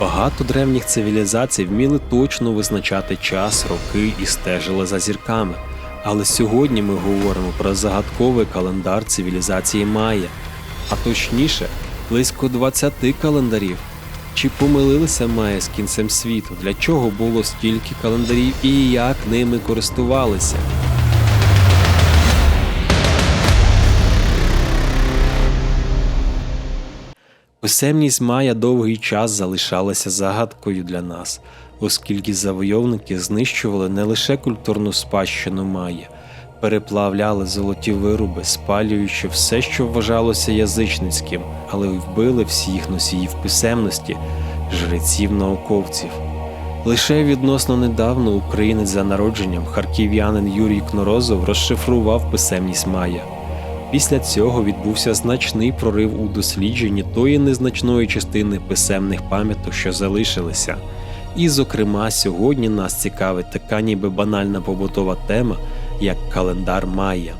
Багато древніх цивілізацій вміли точно визначати час, роки і стежили за зірками. Але сьогодні ми говоримо про загадковий календар цивілізації Майя, а точніше, близько 20 календарів. Чи помилилися Майя з кінцем світу? Для чого було стільки календарів і як ними користувалися? Писемність Майя довгий час залишалася загадкою для нас, оскільки завойовники знищували не лише культурну спадщину Майя, переплавляли золоті вироби, спалюючи все, що вважалося язичницьким, але й вбили всіх носіїв писемності, жреців науковців. Лише відносно недавно українець за народженням харків'янин Юрій Кнорозов розшифрував писемність Майя. Після цього відбувся значний прорив у дослідженні тої незначної частини писемних пам'яток, що залишилися. І, зокрема, сьогодні нас цікавить така ніби банальна побутова тема, як календар Майя.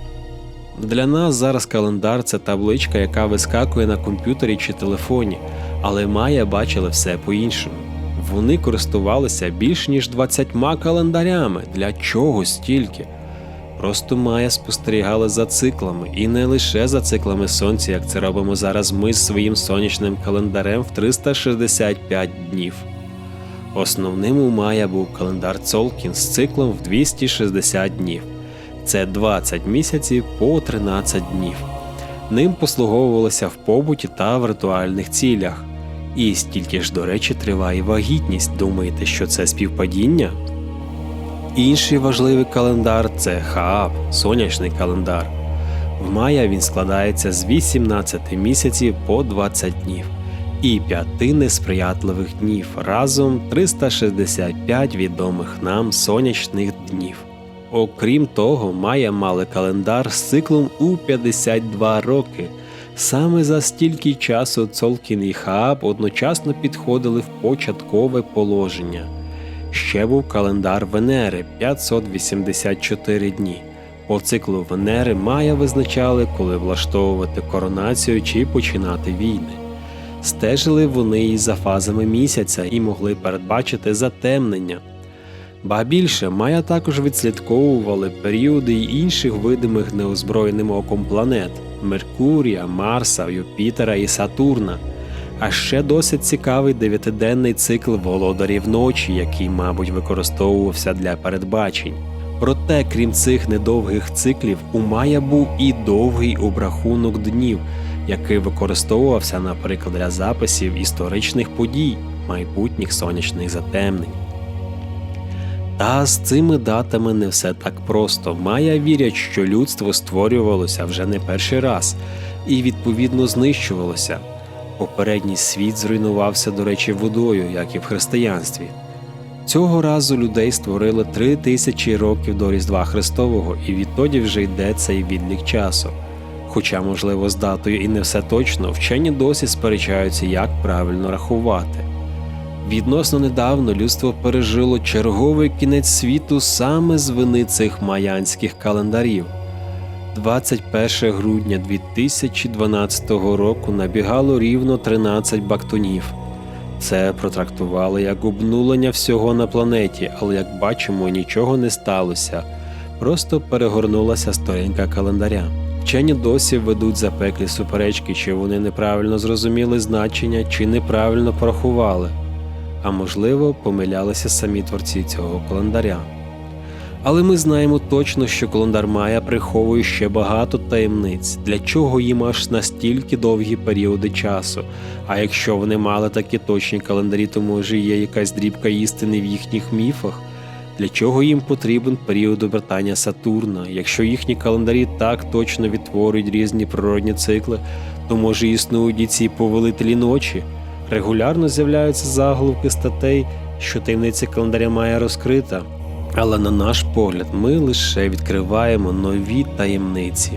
Для нас зараз календар це табличка, яка вискакує на комп'ютері чи телефоні, але Майя бачили все по-іншому. Вони користувалися більш ніж 20 календарями. Для чого стільки? Просто Майя спостерігали за циклами, і не лише за циклами сонця, як це робимо зараз ми з своїм сонячним календарем в 365 днів. Основним у Майя був календар Цолкін з циклом в 260 днів. Це 20 місяців по 13 днів. Ним послуговувалися в побуті та в ритуальних цілях. І стільки ж, до речі, триває вагітність. Думаєте, що це співпадіння? Інший важливий календар це Хааб, сонячний календар. В Майя він складається з 18 місяців по 20 днів і 5 несприятливих днів, разом 365 відомих нам сонячних днів. Окрім того, Майя мали календар з циклом у 52 роки. Саме за стільки часу Цолкін і Хааб одночасно підходили в початкове положення. Ще був календар Венери 584 дні. По циклу Венери Майя визначали, коли влаштовувати коронацію чи починати війни. Стежили вони і за фазами місяця і могли передбачити затемнення. Ба більше Майя також відслідковували періоди й інших видимих неозброєним оком планет Меркурія, Марса, Юпітера і Сатурна. А ще досить цікавий дев'ятиденний цикл володарів ночі, який, мабуть, використовувався для передбачень. Проте, крім цих недовгих циклів, у Майя був і довгий обрахунок днів, який використовувався, наприклад, для записів історичних подій, майбутніх сонячних затемнень. Та з цими датами не все так просто. Майя вірять, що людство створювалося вже не перший раз і відповідно знищувалося. Попередній світ зруйнувався, до речі, водою, як і в християнстві. Цього разу людей створили три тисячі років до Різдва Христового, і відтоді вже йде цей відлік часу. Хоча, можливо, з датою і не все точно, вчені досі сперечаються, як правильно рахувати. Відносно недавно людство пережило черговий кінець світу саме з вини цих маянських календарів. 21 грудня 2012 року набігало рівно 13 бактунів. Це протрактували як обнулення всього на планеті, але як бачимо, нічого не сталося. Просто перегорнулася сторінка календаря. Вчені досі ведуть запеклі суперечки, чи вони неправильно зрозуміли значення, чи неправильно порахували, а можливо, помилялися самі творці цього календаря. Але ми знаємо точно, що календар Майя приховує ще багато таємниць, для чого їм аж настільки довгі періоди часу. А якщо вони мали такі точні календарі, то може є якась дрібка істини в їхніх міфах. Для чого їм потрібен період обертання Сатурна? Якщо їхні календарі так точно відтворюють різні природні цикли, то може існують і ці повелителі ночі. Регулярно з'являються заголовки статей, що таємниця календаря має розкрита. Але на наш погляд, ми лише відкриваємо нові таємниці.